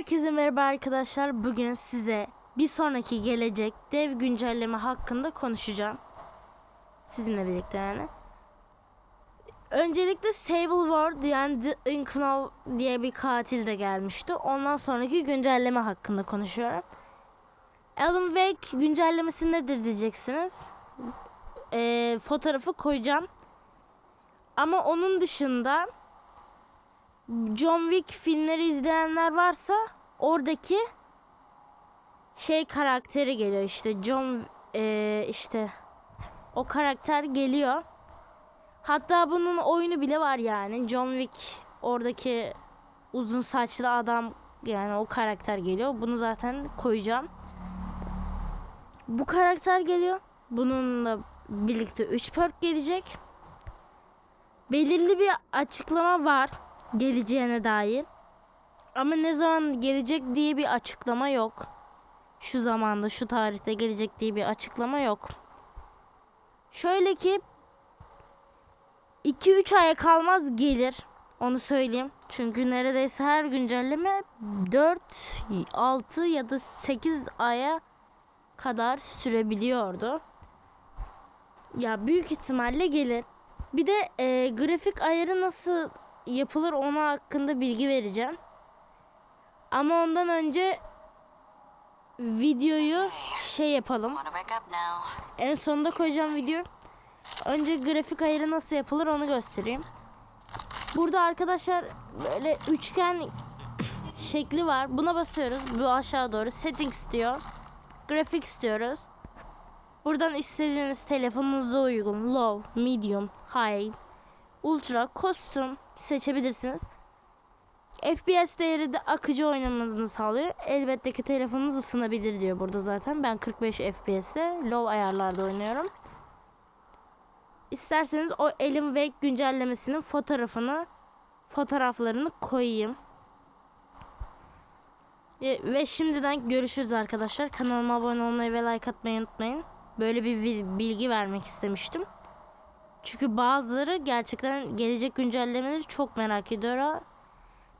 Herkese merhaba arkadaşlar. Bugün size bir sonraki gelecek dev güncelleme hakkında konuşacağım. Sizinle birlikte yani. Öncelikle Sable Ward yani The Inknow diye bir katil de gelmişti. Ondan sonraki güncelleme hakkında konuşuyorum. Alan Wake güncellemesi nedir diyeceksiniz. Ee, fotoğrafı koyacağım. Ama onun dışında John Wick filmleri izleyenler varsa oradaki şey karakteri geliyor işte John eee, işte o karakter geliyor. Hatta bunun oyunu bile var yani. John Wick oradaki uzun saçlı adam yani o karakter geliyor. Bunu zaten koyacağım. Bu karakter geliyor. Bununla birlikte 3 perk gelecek. Belirli bir açıklama var geleceğine dair. Ama ne zaman gelecek diye bir açıklama yok. Şu zamanda, şu tarihte gelecek diye bir açıklama yok. Şöyle ki 2-3 aya kalmaz gelir. Onu söyleyeyim. Çünkü neredeyse her güncelleme 4, 6 ya da 8 aya kadar sürebiliyordu. Ya büyük ihtimalle gelir. Bir de e, grafik ayarı nasıl yapılır ona hakkında bilgi vereceğim. Ama ondan önce videoyu şey yapalım. En sonunda koyacağım video. Önce grafik ayarı nasıl yapılır onu göstereyim. Burada arkadaşlar böyle üçgen şekli var. Buna basıyoruz. Bu aşağı doğru settings diyor. Graphics diyoruz. Buradan istediğiniz telefonunuza uygun low, medium, high, ultra, custom seçebilirsiniz. FPS değeri de akıcı oynamanızı sağlıyor. Elbette ki telefonunuz ısınabilir diyor burada zaten. Ben 45 FPS'te low ayarlarda oynuyorum. İsterseniz o Alan Wake güncellemesinin fotoğrafını fotoğraflarını koyayım. E, Ve şimdiden görüşürüz arkadaşlar. Kanalıma abone olmayı ve like atmayı unutmayın. Böyle bir bil- bilgi vermek istemiştim. Çünkü bazıları gerçekten gelecek güncellemeleri çok merak ediyor.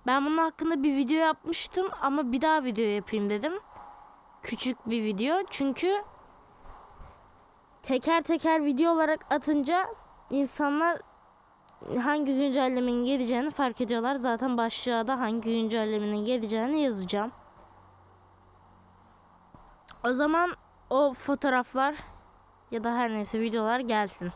Ben bunun hakkında bir video yapmıştım ama bir daha video yapayım dedim. Küçük bir video. Çünkü teker teker video olarak atınca insanlar hangi güncellemenin geleceğini fark ediyorlar. Zaten başlığa da hangi güncellemenin geleceğini yazacağım. O zaman o fotoğraflar ya da her neyse videolar gelsin.